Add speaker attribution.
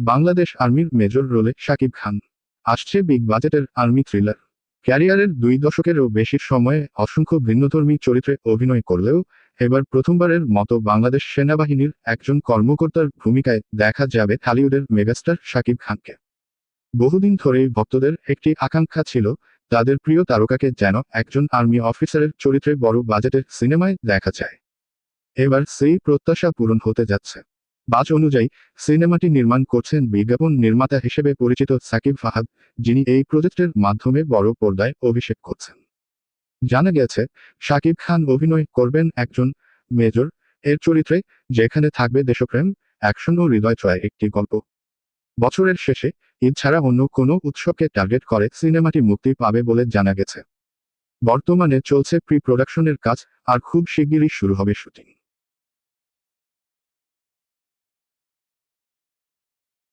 Speaker 1: বাংলাদেশ আর্মির মেজর রোলে শাকিব খান। আসছে বিগ বাজেটের আর্মি থ্রিলার। ক্যারিয়ারের দুই দশকেরও বেশি সময়ে অসংখ্য ভিন্নধর্মী চরিত্রে অভিনয় করলেও এবার প্রথমবারের মতো বাংলাদেশ সেনাবাহিনীর একজন কর্মকর্তার ভূমিকায় দেখা যাবে হলিউডের মেগাস্টার শাকিব খানকে। বহুদিন ধরেই ভক্তদের একটি আকাঙ্ক্ষা ছিল, তাদের প্রিয় তারকাকে যেন একজন আর্মি অফিসারের চরিত্রে বড় বাজেটের সিনেমায় দেখা যায়। এবার সেই প্রত্যাশা পূরণ হতে যাচ্ছে। বাজ অনুযায়ী সিনেমাটি নির্মাণ করছেন বিজ্ঞাপন নির্মাতা হিসেবে পরিচিত সাকিব ফাহাদ, যিনি এই প্রজেক্টের মাধ্যমে বড় পর্দায় অভিষেক করছেন। জানা গেছে শাকিব খান অভিনয় করবেন একজন মেজর, এর চরিত্রে যেখানে থাকবে দেশপ্রেম, অ্যাকশন ও হৃদয় ছয় একটি গল্প। বছরের শেষে ঈদ ছাড়া অন্য কোনো উৎসবকে টার্গেট করে সিনেমাটি মুক্তি পাবে বলে জানা গেছে। বর্তমানে চলছে প্রি প্রোডাকশনের কাজ, আর খুব শিগগিরই শুরু হবে শুটিং।